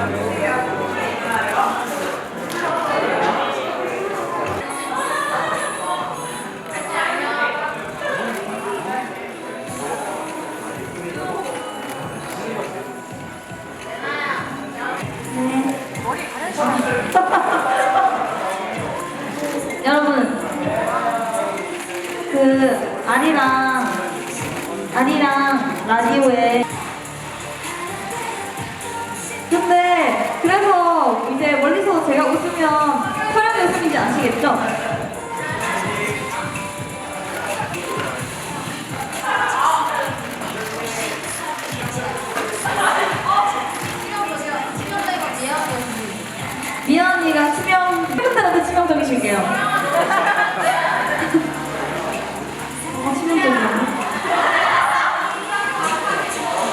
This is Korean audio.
여러분 그 아리랑 아리랑 라디오에 먹으면 사람의 오르는지 아시겠죠? 미아 언니가 치명